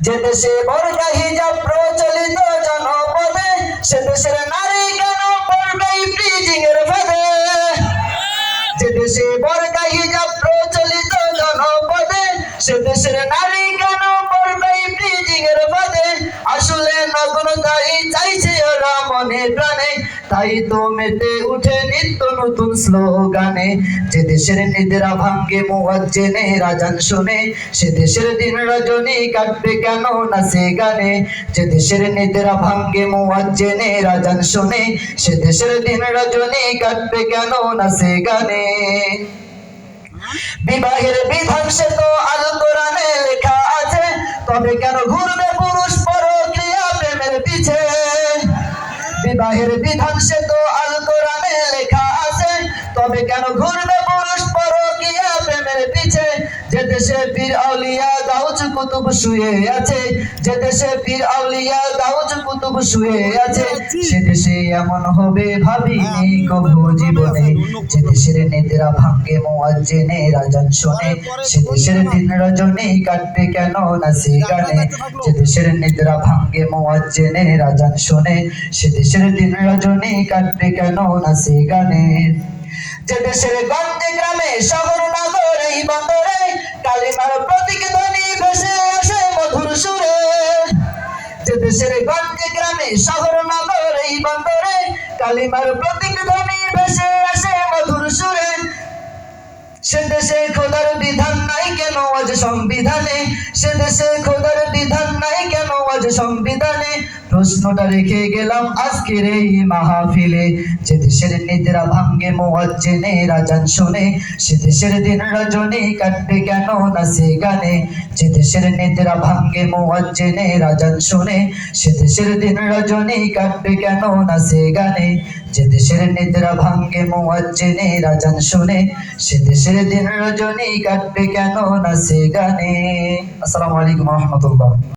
যে দেশে হিজাব প্রচলিত জনপদে, সে নারী কেন পড়বে ব্রিজিং এর ফাঁদে যে দেশে হিজাব প্রচলিত জনপদে, সে দেশের নারী তাই তো মেতে উঠে নিত্য নতুন স্লোগানে, যে দেশের নিদ্রা ভাঙ্গে মুয়াজ্জেনে, রাজান শুনে, সে দেশের দিন রজনী কাটবে কেন না সে গানে? যে দেশের নিদ্রা ভাঙ্গে মুয়াজ্জেনে, রাজান শুনে, সে দেশের দিন রজনী কাটবে কেন না সে গানে? বিবাহের বিধান সে তো আল কোরআনে লেখা আছে, তবে কেন বিবাহের বিধান সে তো আল কোরআনে লেখা আছে। তবে কেন ঘুরবে পুরুষ পরকিয়া প্রেমের পিছে? যে দেশে বীর আউলিয়া কুতুব শুয়ে আছে, যে দেশে পীর আউলিয়া গাউজ কুতুব শুয়ে আছে, সে দেশে এমন হবে ভাবিনি কবু জীবনে। যে দেশের নেতারা ভাঙ্গে মোয়াজ্জেনে, রাজান শোনে। সে দেশের দিন রজনী কাটবে কেন না সে গানে যে দেশের নেতারা ভাঙ্গে মোয়াজ্জেনে, রাজান শোনে। সে দেশের দিন রজনী কাটবে কেন না সে গানে যে দেশের গঞ্জে গ্রামে শহর নগর এই বন্দরে কালিমার প্রতীক ধ্বনি ভেসে আসে মধুর সুরে। সে দেশে খোদার বিধান নাই কেন আজ সংবিধানে? সে দেশে খোদার বিধান নাই আজ সংবিধানে প্রশ্নটা রেখে গেলাম আজকের এই মাহফিলে। যে দেশের নিদ্রা ভাঙ্গে মোয়াজ্জেনে রাজান শুনে, সে দেশের দিন রজনী কাটবে কেন না সে গানে? যে দেশের নিদ্রা ভাঙ্গে মোয়াজ্জেনে রাজান শুনে, সে দেশের দিন রজনী কাটবে কেন না সে গানে? যে দেশের নিদ্রা ভাঙ্গে মোয়াজ্জেনে রাজান শুনে, সে দেশের দিন রজনী কাটবে কেন না সে গানে? আসসালামু আলাইকুম রহমতুল্লাহ।